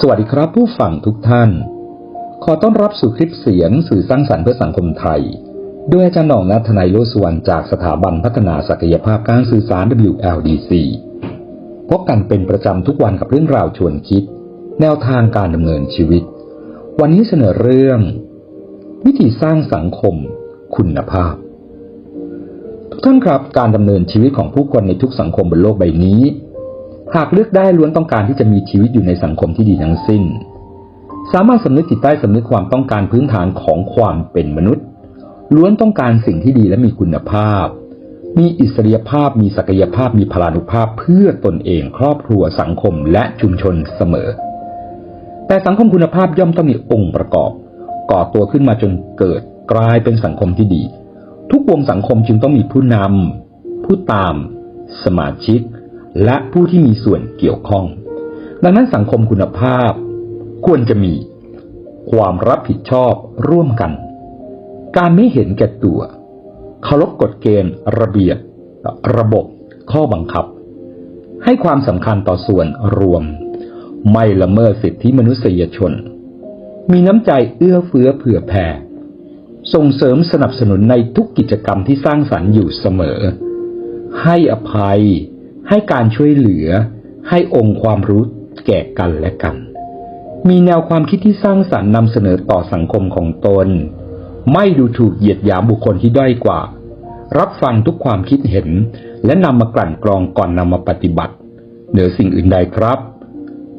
สวัสดีครับผู้ฟังทุกท่าน ขอต้อนรับสู่คลิปเสียงสื่อสร้างสรรค์เพื่อสังคมไทย ด้วยอาจารย์หน่องนัทนายโลสุวรรณจากสถาบันพัฒนาศักยภาพการสื่อสาร WLDC พบกันเป็นประจำทุกวันกับเรื่องราวชวนคิด แนวทางการดำเนินชีวิต วันนี้เสนอเรื่อง วิธีสร้างสังคม คุณภาพ ทุกท่านครับการดำเนินชีวิตของผู้คนในทุกสังคมบนโลกใบนี้ หากเลือกได้ล้วนต้องการที่จะมีชีวิตอยู่ในสังคมที่ดีทั้งสิ้น สามารถสำนึกจิตใต้สำนึกความต้องการพื้นฐานของความเป็นมนุษย์ ล้วนต้องการสิ่งที่ดีและมีคุณภาพ มีอิสริยภาพ มีศักยภาพ มีพลานุภาพเพื่อตนเอง ครอบครัวสังคมและชุมชนเสมอ แต่สังคมคุณภาพย่อมต้องมีองค์ประกอบ ก่อตัวขึ้นมาจนเกิดกลายเป็นสังคมที่ดี ทุกวงสังคมจึงต้องมีผู้นำผู้ตาม สมาชิก และผู้ที่มีส่วนเกี่ยวข้อง ดังนั้นสังคมคุณภาพ ควรจะมี ความรับผิดชอบร่วมกัน การไม่เห็นแก่ตัวเคารพกฎเกณฑ์ ระเบียบ ระบบ ข้อบังคับ ให้ความสำคัญต่อส่วนรวม ไม่ละเมิดสิทธิมนุษยชน มีน้ำใจเอื้อเฟื้อเผื่อแผ่ ส่งเสริมสนับสนุนในทุกกิจกรรมที่สร้างสรรค์อยู่เสมอ ให้อภัย ให้การช่วยเหลือ ให้องค์ความรู้แก่กันและกัน มีแนวความคิดที่สร้างสรรค์นำเสนอต่อสังคมของตน ไม่ดูถูกเหยียดหยามบุคคลที่ด้อยกว่า รับฟังทุกความคิดเห็น และนำมากลั่นกรองก่อนนำมาปฏิบัติ เหนือสิ่งอื่นใดครับ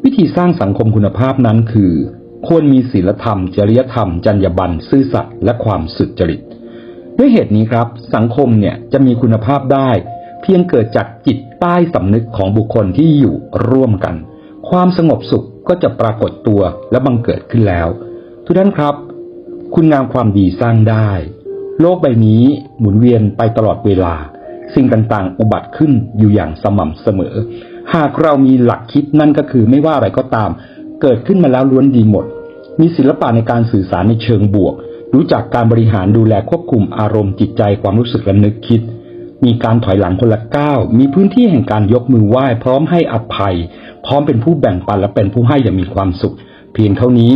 วิธีสร้างสังคมคุณภาพนั้นคือ ควรมีศีลธรรม จริยธรรม จรรยาบรรณซื่อสัตย์และความสุจริตด้วยเหตุนี้ครับ สังคมเนี่ยจะมีคุณภาพได้ เพียงเกิดจากจิตใต้สำนึกของบุคคลที่อยู่ร่วมกัน ความสงบสุขก็จะปรากฏตัวและบังเกิดขึ้นแล้ว ทุกท่านครับ คุณงามความดีสร้างได้ โลกใบนี้หมุนเวียนไปตลอดเวลา สิ่งต่างๆ อุบัติขึ้นอยู่อย่างสม่ำเสมอ หากเรามีหลักคิดนั่นก็คือไม่ว่าอะไรก็ตาม เกิดขึ้นมาแล้วล้วนดีหมด มีศิลปะในการสื่อสารในเชิงบวก รู้จักการบริหารดูแลควบคุมอารมณ์จิตใจความรู้สึกและนึกคิด มีการถอยหลังคนละก้าวมีพื้นที่แห่งการยกมือไหว้พร้อมให้อภัย พร้อมเป็นผู้แบ่งปันและเป็นผู้ให้อย่างมีความสุข เพียงเท่านี้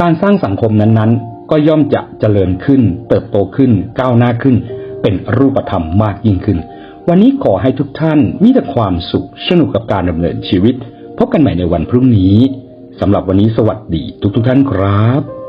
การสร้างสังคมนั้นๆ ก็ย่อมจะเจริญขึ้น เติบโตขึ้น ก้าวหน้าขึ้น เป็นรูปธรรมมากยิ่งขึ้น วันนี้ขอให้ทุกท่านมีแต่ความสุขสนุกกับการดำเนินชีวิต พบกันใหม่ในวันพรุ่งนี้สำหรับวันนี้สวัสดีทุกๆทท่านครับ